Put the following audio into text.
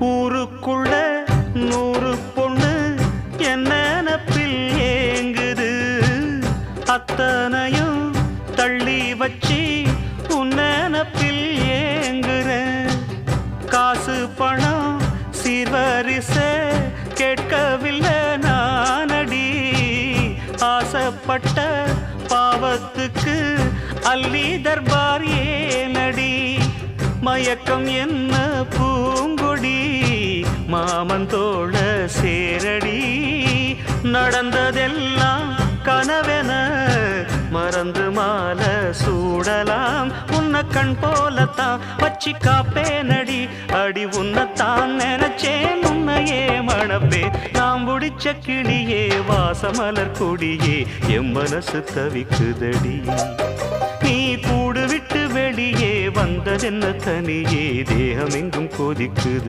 ஊருக்குள்ள நூறு பொண்ணு என்ன நினப்பில் ஏங்குது. அத்தனையும் தள்ளி வச்சு உன் நினப்பில் ஏங்குறேன். காசு பணம் சீர்வரிச கேட்கவில்லை நானடி. ஆசைப்பட்ட பாவத்துக்கு அல்லி தர்பா மயக்கம் என்ன பூங்கொடி? மாமன் தோழ சேரடி. நடந்ததெல்லாம் கனவென மறந்து மால சூடலாம். உன்ன கண் போலத்தான் வச்சு காப்பேனடி. அடி உன்னத்தான் நினைச்சேன் உன்னையே மணப்பே நாம் பிடிச்ச கிளியே வாசமலர் கொடியே என் மனசு தவிக்குதடி. வந்ததென்ன தனியே தேகம் எங்கும் கொதிக்குது.